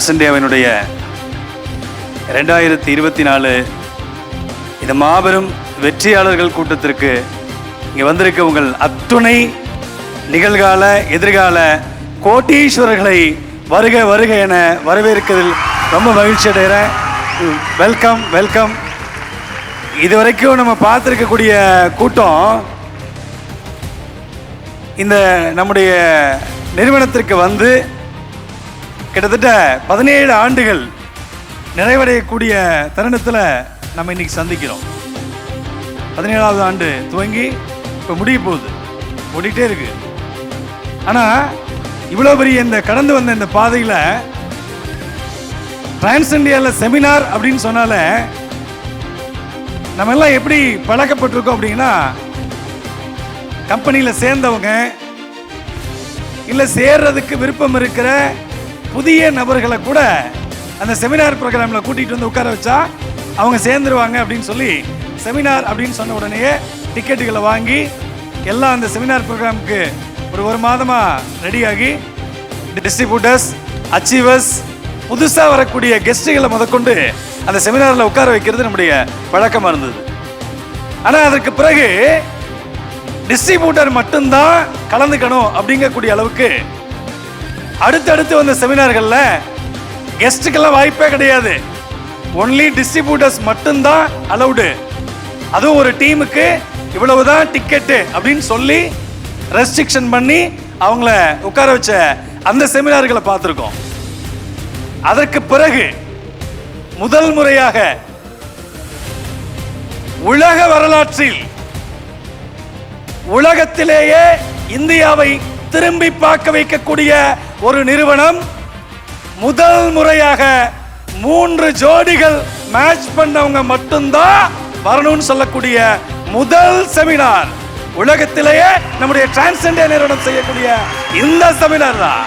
Trans ரெண்டாயிரத்தி இருபத்தி நாலு இந்த மாபெரும் வெற்றியாளர்கள் கூட்டத்திற்கு இங்கே வந்திருக்க உங்கள் அத்துணை நிகழ்கால எதிர்கால கோட்டீஸ்வரர்களை வருக வருக என வரவேற்கிறதில் ரொம்ப மகிழ்ச்சி அடைகிறேன். வெல்கம் வெல்கம் இது வரைக்கும் நம்ம பார்த்துருக்கக்கூடிய கூட்டம் இந்த நம்முடைய நிறுவனத்திற்கு வந்து கிட்டத்தட்ட பதினேழு ஆண்டுகள் நிறைவடையக்கூடிய தருணத்தில் நம்ம இன்னைக்கு சந்திக்கிறோம். பதினேழாவது ஆண்டு துவங்கி இப்போ முடிய போகுது. ஓடிட்டே இருக்கு. ஆனால் இவ்வளோ பெரிய இந்த கடந்து வந்த இந்த பாதையில் டிரான்ஸ் இந்தியாவில் செமினார் அப்படின்னு சொன்னால நம்ம எல்லாம் எப்படி பழக்கப்பட்டிருக்கோம் அப்படின்னா கம்பெனியில் சேர்ந்தவங்க இல்லை சேர்றதுக்கு விருப்பம் இருக்கிற புதிய நபர்களை கூட அந்த செமினார் ப்ரோக்ராமில் கூட்டிகிட்டு வந்து உட்கார வச்சா அவங்க சேர்ந்துருவாங்க அப்படின்னு சொல்லி செமினார் அப்படின்னு சொன்ன உடனேயே டிக்கெட்டுகளை வாங்கி எல்லாம் அந்த செமினார் ப்ரோக்ராமுக்கு ஒரு ஒரு மாதமாக ரெடியாகி டிஸ்ட்ரிபியூட்டர்ஸ் அச்சீவர்ஸ் புதுசாக வரக்கூடிய கெஸ்ட்டுகளை முதற்கொண்டு அந்த செமினாரில் உட்கார வைக்கிறது நம்முடைய பழக்கமாக இருந்தது. ஆனால் அதற்கு பிறகு டிஸ்ட்ரிபியூட்டர் மட்டும்தான் கலந்துக்கணும் அப்படிங்கக்கூடிய அளவுக்கு அடுத்தடுத்து வந்த செமினார்களில் கெஸ்ட்டுக்கெல்லாம் வாய்ப்பே கிடையாது. ஒன்லி டிஸ்ட்ரிபியூட்டர்ஸ் மட்டும்தான் அலௌடு அதுவும் ஒரு டீமுக்கு இவ்வளவுதான் டிக்கெட்டு அப்படின்னு சொல்லி ரெஸ்ட்ரிக்ஷன் பண்ணி அவங்கள உட்கார வச்ச அந்த செமினார்களை பார்த்துருக்கோம். அதற்கு பிறகு முதல் முறையாக உலக வரலாற்றில் உலகத்திலேயே இந்தியாவை திரும்பி பார்க்க வைக்கக்கூடிய ஒரு நிறுவனம் முதல் முறையாக மூன்று ஜோடிகள் மேட்ச் பண்ணவங்க மட்டும்தான் வரணும்னு சொல்லக்கூடிய முதல் செமினார் உலகத்திலேயே நம்முடைய டிரான்ஸ்ஜெண்டர் நிறுவனம் செய்யக்கூடிய இந்த செமினார் தான்.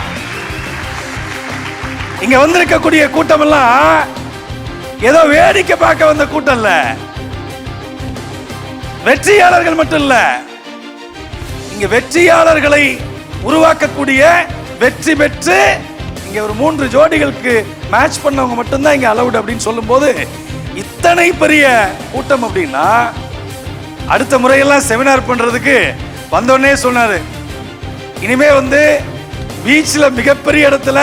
இங்க வந்திருக்கக்கூடிய கூட்டம் எல்லாம் ஏதோ வேடிக்கை பார்க்க வந்த கூட்டம் இல்ல. வெற்றியாளர்கள் மட்டும் இல்ல இங்க வெற்றியாளர்களை உருவாக்கக்கூடிய வெற்றி பெற்று இங்க ஒரு மூன்று ஜோடிகளுக்கு மேட்ச் பண்ணவங்க மட்டும்தான் இங்க அலவுட் அப்படின்னு சொல்லும்போது இத்தனை பெரிய கூட்டம் அப்படின்னா அடுத்த முறையெல்லாம் செமினார் பண்றதுக்கு வந்தோடனே சொன்னாரு. இனிமே வந்து பீச்சில் மிகப்பெரிய இடத்துல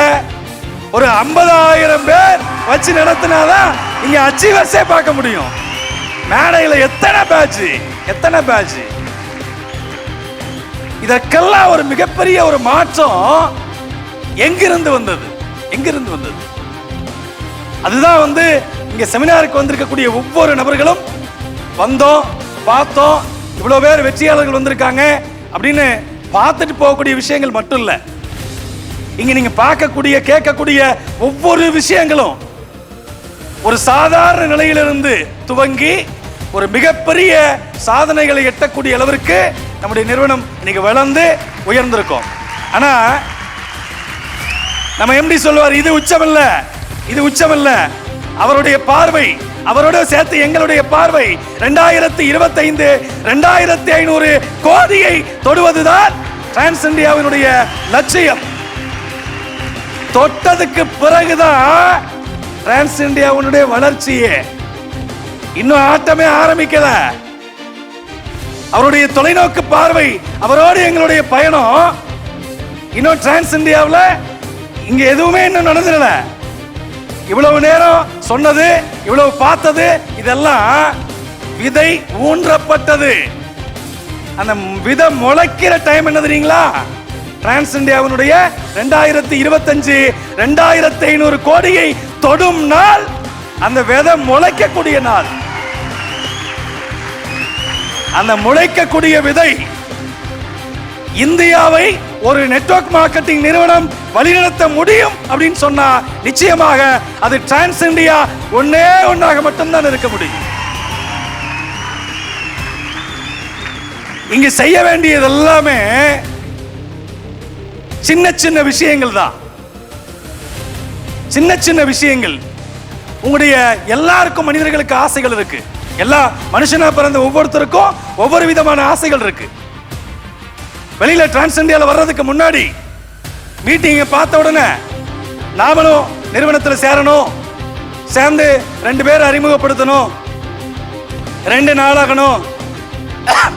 ஒரு ஐம்பதாயிரம் பேர் வச்சு நடத்தினாதான் இங்க அச்சீவர்ஸே பார்க்க முடியும். மேடையில எத்தனை பேட்ச் எத்தனை பேட்ச் இதற்கெல்லாம் ஒரு மிகப்பெரிய ஒரு மாற்றம் எங்கிருந்து வந்தது? எங்கிருந்து வந்தது? அதுதான் வந்து இங்க செமினாருக்கு வந்திருக்கக்கூடிய ஒவ்வொரு நபர்களும் வந்தோம் பார்த்தோம் இவ்வளவு பேர் வெற்றியாளர்கள் வந்திருக்காங்க அப்படின்னு பார்த்துட்டு போகக்கூடிய விஷயங்கள் மட்டும் இல்லை. இங்க நீங்க பார்க்கக்கூடிய கேட்கக்கூடிய ஒவ்வொரு விஷயங்களும் ஒரு சாதாரண நிலையிலிருந்து துவங்கி ஒரு மிகப்பெரிய சாதனைகளை எட்டக்கூடிய அளவிற்கு நம்முடைய நிறுவனம் இன்னைக்கு வளர்ந்து உயர்ந்திருக்கும். ஆனா நம்ம எம்டி சொல்லுவார் இது உச்சமல்ல இது உச்சமல்ல. அவருடைய பார்வை அவரோட சேர்த்து எங்களுடைய பார்வை ரெண்டாயிரத்தி இருபத்தைந்து ரெண்டாயிரத்தி ஐநூறு கோடியை தொடுவதுதான் டிரான்ஸ் இந்தியாவினுடைய லட்சியம். தொட்டதுக்கு பிறகுதான் டிரான்ஸ் இந்தியாவினுடைய வளர்ச்சியே. இன்னும் ஆட்டமே ஆரம்பிக்கல. அவருடைய தொலைநோக்கு பார்வை அவரோடு எங்களுடைய பயணம் இன்னும் டிரான்ஸ் இந்தியாவில் இங்க எதுவுமே இன்னும் நடந்துடல. இவ்வளவு நேரம் சொன்னது இவ்வளவு பார்த்தது இதெல்லாம் விதை ஊன்றப்பட்டது. அந்த விதை முளைக்கிற டைம் என்ன தெரியுங்களா? டிரான்ஸ் இந்தியாவினுடைய ரெண்டாயிரத்தி இருபத்தஞ்சு ரெண்டாயிரத்தி ஐநூறு கோடியை தொடும் நாள் அந்த விதை முளைக்கக்கூடிய நாள். அந்த முளைக்கக்கூடிய விதை இந்தியாவை ஒரு நெட்வொர்க் மார்க்கெட்டிங் நிறுவனம் வழிநடத்த முடியும் அப்படின்னு சொன்னா நிச்சயமாக அது டிரான்ஸ் இந்தியா ஒன்னே ஒன்றாக மட்டும்தான் இருக்க முடியும். இங்க செய்ய வேண்டியது எல்லாமே சின்ன சின்ன விஷயங்கள் தான். சின்ன சின்ன விஷயங்கள். உங்களுடைய எல்லாருக்கும் மனிதர்களுக்கு ஆசைகள் இருக்கு. எல்லா மனுஷனா பிறந்த ஒவ்வொருத்தருக்கும் ஒவ்வொரு விதமான ஆசைகள் இருக்கு. வெளியில டிரான்ஸ் இந்தியால வர்றதுக்கு முன்னாடி மீட்டிங்கை பார்த்த உடனே நாமளும் நிறுவனத்தில் சேரணும். சேர்ந்து ரெண்டு பேரை அறிமுகப்படுத்தணும். ரெண்டு நாளாகணும்.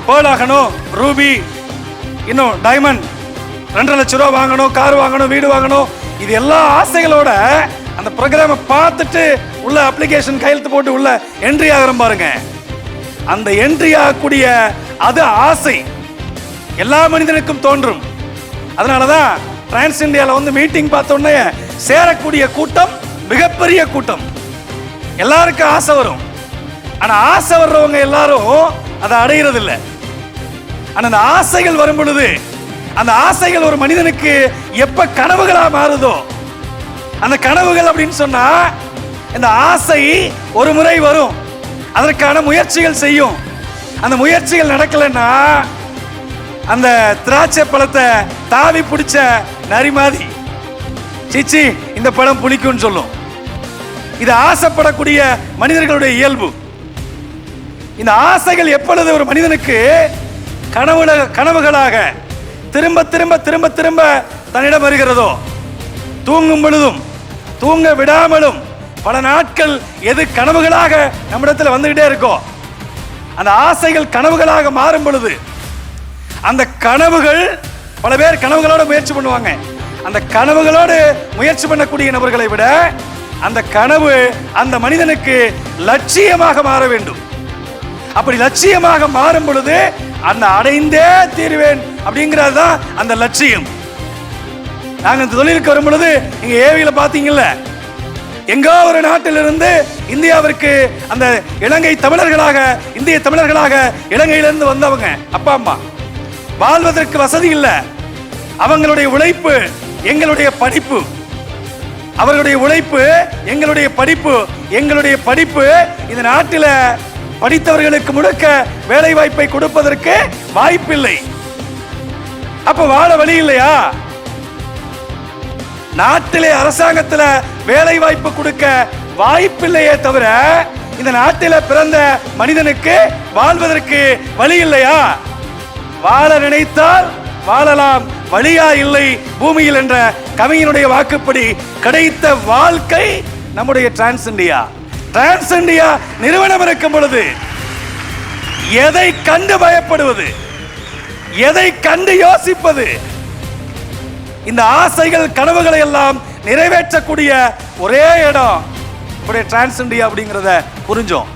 பேர்ட் ஆகணும் ரூபி இன்னும் டைமண்ட் ரெண்டரை லட்ச ரூபா வாங்கணும் கார் வாங்கணும் வீடு வாங்கணும். இது எல்லா ஆசைகளோட அந்த ப்ரோக்ராமை பார்த்துட்டு உள்ள அப்ளிகேஷன் கையெழுத்து போட்டு உள்ள என்ட்ரி ஆகிறோம் பாருங்க. அந்த என்ட்ரி ஆகக்கூடிய அது ஆசை. எல்லா மனிதனுக்கும் தோன்றும். அதனால தான் டிரான்ஸ் இந்தியாவில் வந்து மீட்டிங் பார்த்தோன்னே சேரக்கூடிய கூட்டம் மிகப்பெரிய கூட்டம். எல்லாருக்கும் ஆசை வரும். ஆனா ஆசை வர்றவங்க எல்லாரும் அதை அடைகிறது இல்லை ஆனா அந்த ஆசைகள் வரும் பொழுது அந்த ஆசைகள் ஒரு மனிதனுக்கு எப்ப கனவுகளா மாறுதோ அந்த கனவுகள் அப்படின்னு சொன்னா இந்த ஆசை ஒரு முறை வரும். அதற்கான முயற்சிகள் செய்யும். அந்த முயற்சிகள் நடக்கலைன்னா அந்த திராட்சை பழத்தை தாவி பிடிச்ச நரி மாதிரி. சிச்சி இந்த பழம் புளிக்கும்னு சொல்லும். இது ஆசைப்படக்கூடிய மனிதர்களுடைய இயல்பு. இந்த ஆசைகள் எப்பொழுது ஒரு மனிதனுக்கு கனவுல கனவுகளாக திரும்ப திரும்ப திரும்ப திரும்ப தன்னிடம் வருகிறதோ தூங்கும் பொழுதும் தூங்க விடாமலும் பல நாட்கள் எது கனவுகளாக நம்மிடத்தில் வந்துகிட்டே இருக்கோ அந்த ஆசைகள் கனவுகளாக மாறும் பொழுது அந்த கனவுகள் பல பேர் கனவுகளோட முயற்சி பண்ணுவாங்க. அந்த கனவுகளோடு முயற்சி பண்ணக்கூடிய நபர்களை விட அந்த கனவு அந்த மனிதனுக்கு லட்சியமாக மாற வேண்டும். அப்படி லட்சியமாக மாறும் பொழுது அந்த அடைந்தே தீர்வேன் அப்படிங்கிறது தான் அந்த லட்சியம். நாங்கள் இந்த தொழிலுக்கு வரும் பொழுது இங்கே ஏவியில் பார்த்தீங்கல்ல எங்கோ ஒரு நாட்டிலிருந்து இந்தியாவிற்கு அந்த இலங்கை தமிழர்களாக இந்திய தமிழர்களாக இலங்கையிலிருந்து வந்தவங்க அப்பா அம்மா. வாழ்வதற்கு வசதி இல்லை. அவங்களுடைய உழைப்பு எங்களுடைய படிப்பு. அவர்களுடைய உழைப்பு எங்களுடைய படிப்பு. எங்களுடைய படிப்பு இந்த நாட்டில் படித்தவர்களுக்கு முழுக்க வேலை வாய்ப்பை கொடுப்பதற்கு வாய்ப்பில்லை. அப்ப வாழ வழி இல்லையா? நாட்டிலே அரசாங்கத்தில் வேலை வாய்ப்பு கொடுக்க வாய்ப்பில்லையே தவிர இந்த நாட்டில் பிறந்த மனிதனுக்கு வாழ்வதற்கு வழி இல்லையா? வாழ நினைத்தால் வாழலாம். வழியா இல்லை பூமியில் என்ற கவிஞனுடைய வாக்குப்படி கிடைத்த வாழ்க்கை நம்முடைய டிரான்ஸ் இந்தியா டிரான்ஸ் இந்தியா நிறுவனம் இருக்கும் பொழுது எதை கண்டு பயப்படுவது? எதை கண்டு யோசிப்பது? இந்த ஆசைகள் கனவுகளை எல்லாம் நிறைவேற்றக்கூடிய ஒரே இடம் இப்படி டிரான்ஸ் இந்தியா அப்படிங்கிறத புரிஞ்சோம்.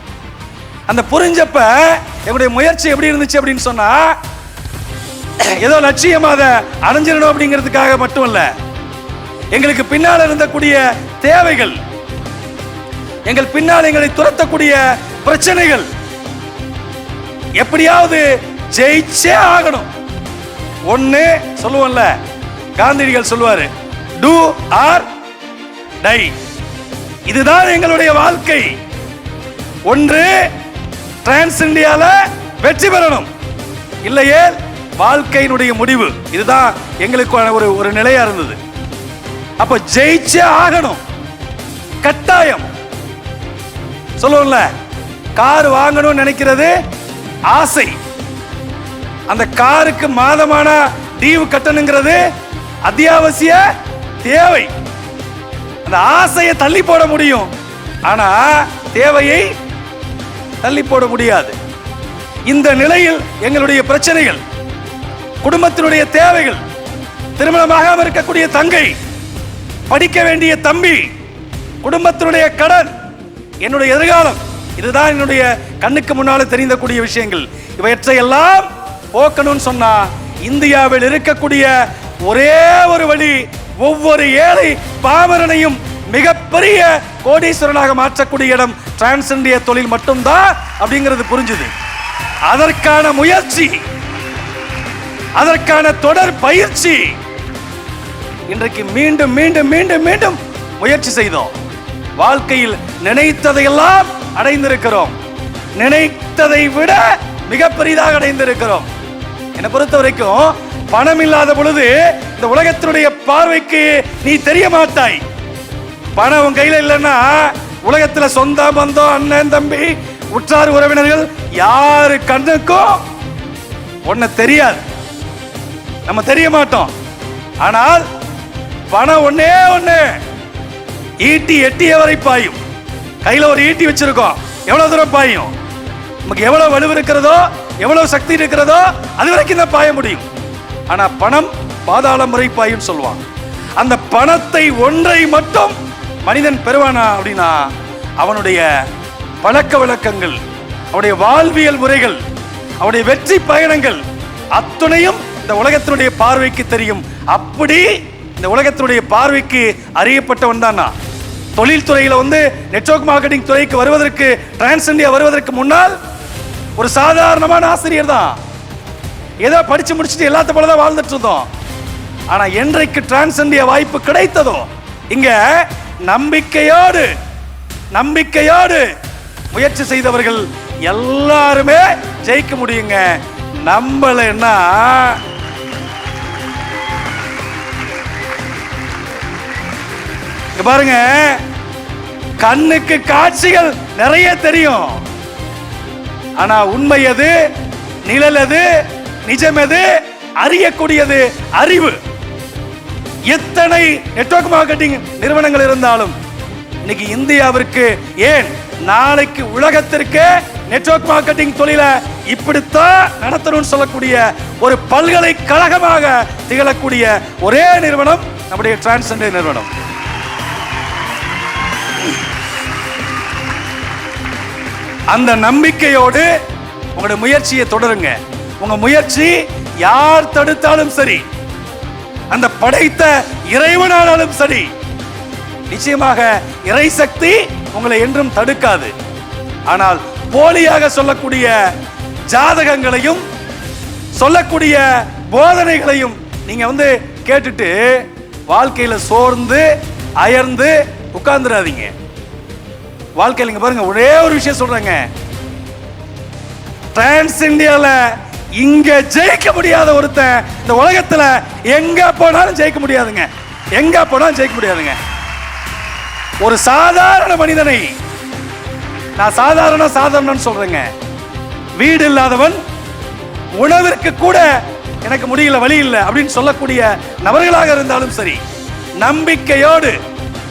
அந்த புரிஞ்சப்ப என்னுடைய முயற்சி எப்படி இருந்துச்சு அப்படின்னு சொன்னா ஏதோ லட்சியமா அதை அடைஞ்சிடணும் அப்படிங்கிறதுக்காக மட்டும் இல்ல எங்களுக்கு பின்னால் இருந்தக்கூடிய தேவைகள் எங்கள் பின்னால் எங்களை துரத்தக்கூடிய பிரச்சனைகள் எப்படியாவது ஜெயிச்சே ஆகணும். ஒண்ணு சொல்லுவோம்ல காந்திடிகள் சொல்லுவாரு டூ ஆர் டை இதுதான் எங்களுடைய வாழ்க்கை. ஒன்று டிரான்ஸ் இந்தியால வெற்றி பெறணும். இல்லையே வாழ்க்கையினுடைய முடிவு. இதுதான் எங்களுக்கான ஒரு ஒரு நிலையா இருந்தது. அப்ப ஜெயிச்சே ஆகணும். கட்டாயம். சொல்லுவோம்ல கார் வாங்கணும்னு நினைக்கிறது ஆசை. அந்த காருக்கு மாதமான டீவு கட்டணுங்கிறது அத்தியாவசிய தேவை. அந்த ஆசையை தள்ளி போட முடியும். ஆனா தேவையை தள்ளி போட முடியாது. இந்த நிலையில் எங்களுடைய பிரச்சனைகள் குடும்பத்தினுடைய தேவைகள் திருமணமாகாம இருக்கக்கூடிய தங்கை படிக்க வேண்டிய தம்பி குடும்பத்தினுடைய கடன் என்னுடைய எதிர்காலம் இதுதான் என்னுடைய கண்ணுக்கு முன்னால் தெரிந்தக்கூடிய விஷயங்கள். இவற்றையெல்லாம் போக்கணும்னு சொன்னா இந்தியாவில் இருக்கக்கூடிய ஒரே ஒரு வழி ஒவ்வொரு ஏழை பாமரனையும் மிகப்பெரிய கோடீஸ்வரனாக மாற்றக்கூடிய இடம் டிரான்ஸ் இந்திய தொழில் மட்டும்தான் அப்படிங்கிறது புரிஞ்சுது. அதற்கான முயற்சி அதற்கான தொடர் பயிற்சி. இன்றைக்கு மீண்டும் மீண்டும் மீண்டும் மீண்டும் முயற்சி செய்தோம். வாழ்க்கையில் நினைத்ததையெல்லாம் அடைந்திருக்கிறோம். நினைத்ததை விட மிக பெரிதாக அடைந்திருக்கிறோம். என்னை பொறுத்த வரைக்கும் பணம் இல்லாத பொழுது இந்த உலகத்தினுடைய பார்வைக்கு நீ தெரிய மாட்டாய். பணம் உன் கையில் இல்லைன்னா உலகத்துல சொந்த பந்தம் அண்ணன் தம்பி உற்றார் உறவினர்கள் யாரு கண்ணுக்கும் ஒன்ன தெரியாது. நம்ம தெரிய மாட்டோம். ஆனால் பணம் ஒன்னே ஒண்ணு. ஈட்டி எட்டிய வரை பாயும். கையில ஒரு ஈட்டி வச்சிருக்கோம். எவ்வளவு தூரம் பாயும்? நமக்கு எவ்வளவு வலு இருக்கிறதோ எவ்வளவு சக்தி இருக்கிறதோ அது வரைக்கும் தான் பாய முடியும். ஆனா பணம் பாதாள முறை பாயும் சொல்லுவாங்க. அந்த பணத்தை ஒன்றை மட்டும் மனிதன் பெறுவானா அப்படின்னா அவனுடைய பழக்க வழக்கங்கள் அவனுடைய வாழ்வியல் முறைகள் அவனுடைய வெற்றி பயணங்கள் அத்துணையும் இந்த உலகத்தினுடைய பார்வைக்கு தெரியும். அப்படி இந்த உலகத்தினுடைய பார்வைக்கு அறியப்பட்டவன் தான் நான். தொழில்துறையில வந்து நெட்வொர்க் மார்க்கெட்டிங் துறைக்கு வருவதற்கு டிரான்ஸ் இந்தியா வருவதற்கு முன்னால் ஒரு சாதாரணமான ஆசிரியர் தான். ஏதோ படிச்சு முடிச்சுட்டு எல்லாத்த போல தான் வாழ்ந்துட்டு இருந்தோம். ஆனா என்றைக்கு டிரான்ஸ் இந்தியா வாய்ப்பு கிடைத்ததோ இங்க நம்பிக்கையோடு நம்பிக்கையோடு முயற்சி செய்தவர்கள் எல்லாருமே ஜெயிக்க முடியுங்க. நம்பலைன்னா பாருங்க. கண்ணுக்கு காட்சிகள் நிறைய தெரியும். ஆனா உண்மை எது? நிழல் எது? நிஜம் எது? அறியக்கூடியது அறிவு. எத்தனை நெட்வொர்க் மார்க்கெட்டிங் நிறுவனங்கள் இருந்தாலும் இன்னைக்கு இந்தியாவிற்கு ஏன் நாளைக்கு உலகத்திற்கு நெட்வொர்க் மார்க்கெட்டிங் தொழிலை இப்படித்தான் நடத்தணும்னு சொல்லக்கூடிய ஒரு பல்கலைக்கழகமாக திகழக்கூடிய ஒரே நிறுவனம் நம்முடைய டிரான்ஸ்ஜெண்டர் நிறுவனம். அந்த நம்பிக்கையோடு உங்களுடைய முயற்சியை தொடருங்க. உங்க முயற்சி யார் தடுத்தாலும் சரி அந்த படைத்த இறைவனானாலும் சரி நிச்சயமாக இறை சக்தி உங்களை என்றும் தடுக்காது. ஆனால் போலியாக சொல்லக்கூடிய ஜாதகங்களையும் சொல்லக்கூடிய போதனைகளையும் நீங்க வந்து கேட்டுட்டு வாழ்க்கையில சோர்ந்து அயர்ந்து உட்கார்ந்துடாதீங்க. வாழ்க்கையில் இங்க பாருங்க ஒரே ஒரு விஷயம் சொல்றாங்க. டிரான்ஸ் இந்தியால இங்க ஜெயிக்க முடியாத ஒருத்தன் இந்த உலகத்துல எங்க போனாலும் ஜெயிக்க முடியாதுங்க. எங்க போனாலும் ஜெயிக்க முடியாதுங்க. ஒரு சாதாரண மனிதனை நான் சாதாரண சாதாரணன்னு சொல்றேங்க. வீடு இல்லாதவன் உணவிற்கு கூட எனக்கு முடியல வழி இல்லை அப்படின்னு சொல்லக்கூடிய நபர்களாக இருந்தாலும் சரி நம்பிக்கையோடு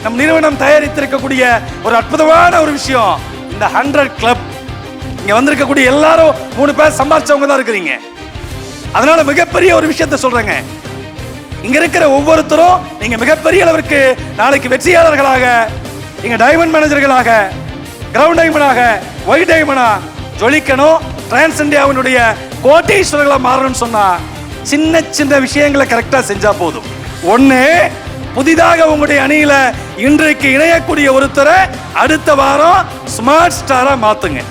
நம் நிறுவனம் தயாரித்திருக்கக்கூடிய ஒரு அற்புதமான ஒரு விஷயம். இந்த ஹண்ட்ரட் கிளப் இங்க வந்திருக்கக்கூடிய எல்லாரும் மூணு பேர் சம்பாதிச்சவங்க தான் இருக்கிறீங்க. அதனால மிகப்பெரிய ஒரு விஷயத்தை சொல்றேங்க. இங்க இருக்கிற ஒவ்வொருத்தரும் நீங்க மிகப்பெரிய அளவிற்கு நாளைக்கு வெற்றியாளர்களாக நீங்க டைமண்ட் மேனேஜர்களாக கிரவுண்ட் டைமண்டாக ஒயிட் டைமண்டா ஜொலிக்கணும். டிரான்ஸ் இந்தியாவினுடைய கோட்டீஸ்வரர்களாக மாறணும்னு சொன்னா சின்ன சின்ன விஷயங்களை கரெக்டா செஞ்சா போதும். ஒன்று புதிதாக உங்களுடைய அணியில இன்றைக்கு இணையக்கூடிய ஒருத்தரை அடுத்த வாரம் ஸ்மார்ட் ஸ்டாரா மாத்துங்க.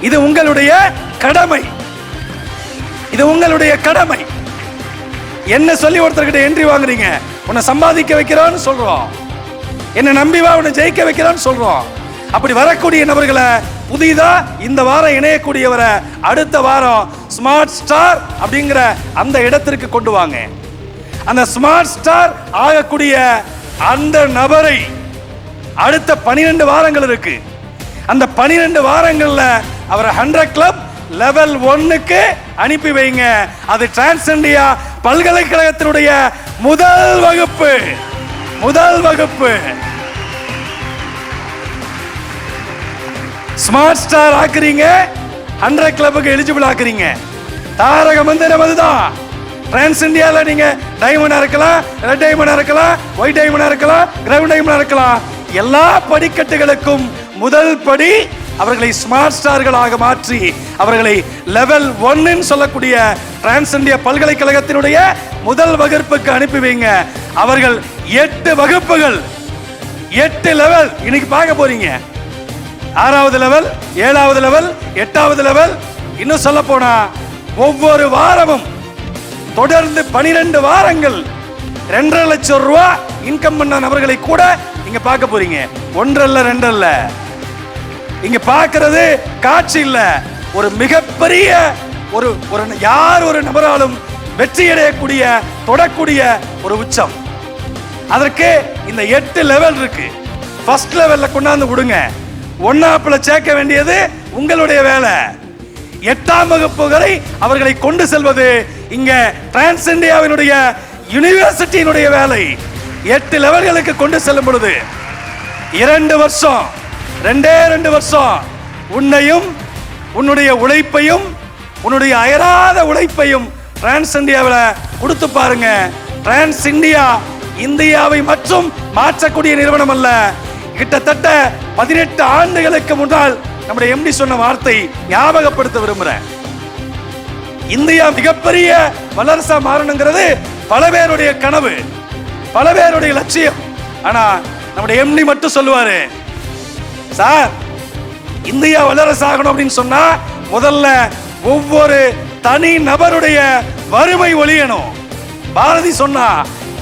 இது உங்களுடைய கடமை. இது உங்களுடைய கடமை. என்ன சொல்லி ஒருத்தர்கிட்ட என்ட்ரி வாங்குறீங்க? உன்னை சம்பாதிக்க வைக்கிறான்னு சொல்றோம். என்ன நம்பி வா உன்னை ஜெயிக்க வைக்கிறான்னு சொல்றோம். அப்படி வரக்கூடிய நபர்களை புதிதா இந்த வாரம் இணையக்கூடியவரை அடுத்த வாரம் ஸ்மார்ட் ஸ்டார் அப்படிங்கிற அந்த இடத்திற்கு கொண்டு வாங்க. அந்த ஸ்மார்ட் ஸ்டார் ஆகக்கூடிய அந்த நபரை அடுத்த பனிரெண்டு வாரங்கள் இருக்கு. அந்த பனிரெண்டு வாரங்கள்ல அவரை ஹண்ட்ரட் கிளப் லெவல் ஒன்னுக்கு அனுப்பி வைங்க. அது டிரான்ஸ் இந்தியா பல்கலைக்கழகத்தினுடைய முதல் வகுப்பு. முதல் வகுப்பு. ஸ்மார்ட் ஸ்டார் ஆக்குறீங்க. ஹண்ட்ரட் கிளப்புக்கு எலிஜிபிள் ஆக்குறீங்க. தாரக மந்திரம் அதுதான். டிரான்ஸ் இந்தியால நீங்க டைமண்டா இருக்கலாம் ரெட் டைமண்டா இருக்கலாம் ஒயிட் டைமண்டா இருக்கலாம் கிரவுண்ட் டைமண்டா இருக்கலாம். எல்லா படிக்கட்டுகளுக்கும் முதல் படி அவர்களை ஸ்மார்ட் ஸ்டார்களாக மாற்றி அவர்களை லெவல் ஒன்னு சொல்லக்கூடிய டிரான்ஸ் இந்தியா பல்கலைக்கழகத்தினுடைய முதல் வகுப்புக்கு அனுப்பி வைங்க. அவர்கள் எட்டு வகுப்புகள் எட்டு லெவல் இன்னைக்கு பார்க்க போறீங்க. ஆறாவது லெவல் ஏழாவது லெவல் எட்டாவது லெவல் இன்னும் சொல்ல போனா ஒவ்வொரு வாரமும் தொடர்ந்து பனிரெண்டு வாரங்கள் ரெண்டரை லட்சம் ரூபா இன்கம் பண்ண நபர்களை கூட நீங்க பார்க்க போறீங்க. ஒன்றல்ல ரெண்டல்ல. இங்க பார்க்கிறது காட்சி இல்ல. ஒரு மிகப்பெரிய ஒரு ஒரு யார் ஒரு நபராலும் வெற்றி அடையக்கூடிய தொடக்கூடிய ஒரு உச்சம். அதற்கு இந்த எட்டு லெவல் இருக்கு. ஃபர்ஸ்ட் லெவல்ல கொண்டாந்து விடுங்க. ஒன்னாப்புல சேர்க்க வேண்டியது உங்களுடைய வேலை. எட்டாம் வகுப்பு வரை அவர்களை கொண்டு செல்வது இங்க டிரான்ஸ் இந்தியாவினுடைய யூனிவர்சிட்டியினுடைய வேலை. எட்டு லெவல்களுக்கு கொண்டு செல்லும் பொழுது இரண்டு வருஷம் ரெண்டே ரெண்டு வருஷம் உன்னையும் உன்னுடைய உழைப்பையும் உன்னுடைய அயராத உழைப்பையும் டிரான்ஸ் இந்தியாவில் கொடுத்து பாருங்க. டிரான்ஸ் இந்தியா இந்தியாவை மற்றும் மாற்றக்கூடிய நிறுவனம் அல்ல. கிட்டத்தட்ட பதினெட்டு ஆண்டுகளுக்கு முன்னால் நம்முடைய எம்டி சொன்ன வார்த்தை ஞாபகப்படுத்த விரும்புறேன். இந்தியா மிகப்பெரிய வல்லரசா மாறணுங்கிறது பல பேருடைய கனவு பல பேருடைய லட்சியம். ஆனா நம்முடைய எம்டி மட்டும் சொல்லுவாரு சார் இந்தியா வல்லரசு ஆகணும் அப்படின்னு சொன்னா முதல்ல ஒவ்வொரு தனி நபருடைய வறுமை ஒழியணும். பாரதி சொன்னா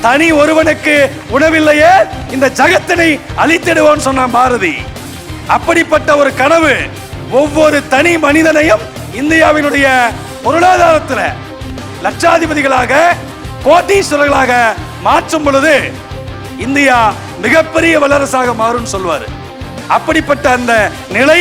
தனி ஒருவனுக்கு உணவில்லையே இந்த ஜகத்தினை அழித்திடுவோன்னு சொன்னான் பாரதி. அப்படிப்பட்ட ஒரு கனவு ஒவ்வொரு தனி மனிதனையும் இந்தியாவினுடைய பொருளாதாரத்தில் லட்சாதிபதிகளாக கோட்டீஸ்வரர்களாக மாற்றும் பொழுது இந்தியா மிகப்பெரிய வல்லரசாக மாறும் சொல்வார். அப்படிப்பட்ட அந்த நிலை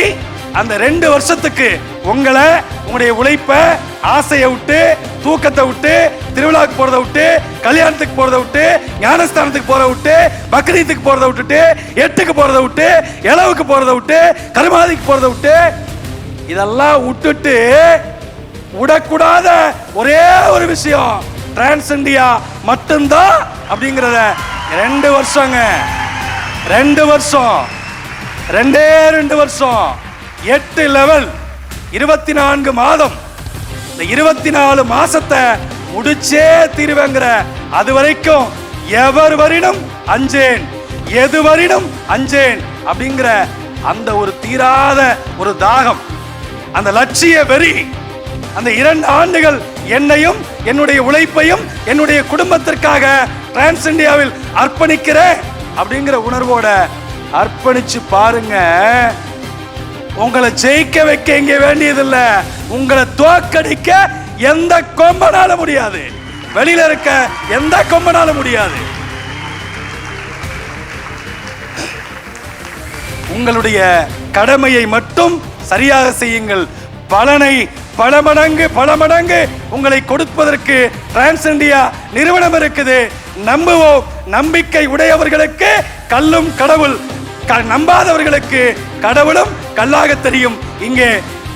அந்த ரெண்டு வருஷத்துக்கு உங்களை உங்களுடைய உழைப்ப ஆசையை விட்டு தூக்கத்தை விட்டு திருவிழாவுக்கு போறதை விட்டு கல்யாணத்துக்கு போறதை விட்டு ஞானஸ்தானத்துக்கு போறதை விட்டு பக்ரீத்துக்கு போறதை விட்டுட்டு எட்டுக்கு போறதை விட்டு இளவுக்கு போறதை விட்டு கருமாதிக்கு போறதை விட்டு இதெல்லாம் விட்டுட்டு விடக்கூடாத ஒரே ஒரு விஷயம் டிரான்ஸ் இந்தியா மட்டும்தான் அப்படிங்கிறத ரெண்டு வருஷங்க. ரெண்டு வருஷம். ரெண்டே ரெண்டு வருஷம். எட்டு லெவல் இருபத்தி நான்கு மாதம். இந்த இருபத்தி நாலு மாசத்தை முடிச்சே தீருவேங்கிற அது வரைக்கும் எவர் வரினும் அஞ்சேன் எது வரினும் அஞ்சேன் அப்படிங்கிற அந்த ஒரு தீராத ஒரு தாகம் அந்த லட்சிய வெறி அந்த இரண்டு ஆண்டுகள் என்னையும் என்னுடைய உழைப்பையும் என்னுடைய குடும்பத்திற்காக டிரான்ஸ் இந்தியாவில் அர்ப்பணிக்கிறேன் அப்படிங்கிற உணர்வோட அர்ப்பணிச்சு பாருங்க. உங்களை ஜெயிக்க வைக்க இங்க வேண்டியதில்லை. உங்களை தோக்கடிக்க எந்த கொம்பனால முடியாது. வெளியில இருக்க எந்த கொம்பனால முடியாது. உங்களுடைய கடமையை மட்டும் சரியாக செய்யுங்கள். பலனை பல மடங்கு பல மடங்கு உங்களை கொடுப்பதற்கு டிரான்ஸ் இந்தியா நிறுவனம் இருக்குது. நம்புவோம். நம்பிக்கை உடையவர்களுக்கு கல்லும் கடவுள். க- நம்பாதவர்களுக்கு கடவுளும் கல்லாக தெரியும். இங்கே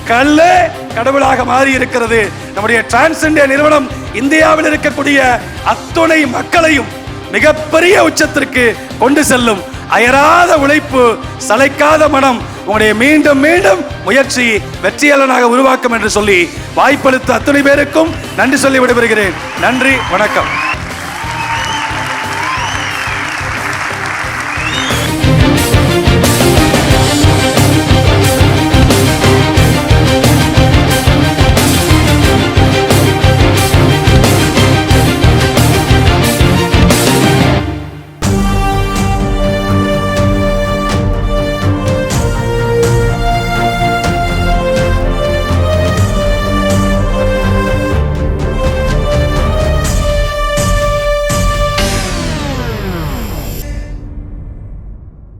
கல்லே கடவுளாக மாறி இருக்கிறது நம்முடைய டிரான்ஸ் இந்தியா நிறுவனம் இந்தியாவில் இருக்கக்கூடிய அத்துணை மக்களையும் மிகப்பெரிய உச்சத்திற்கு கொண்டு செல்லும். அயராத உழைப்பு சளைக்காத மனம் உங்களுடைய மீண்டும் மீண்டும் முயற்சி வெற்றியாளனாக உருவாக்கும் என்று சொல்லி வாய்ப்பளித்த அத்துணை பேருக்கும் நன்றி சொல்லி விடைபெறுகிறேன். நன்றி வணக்கம்.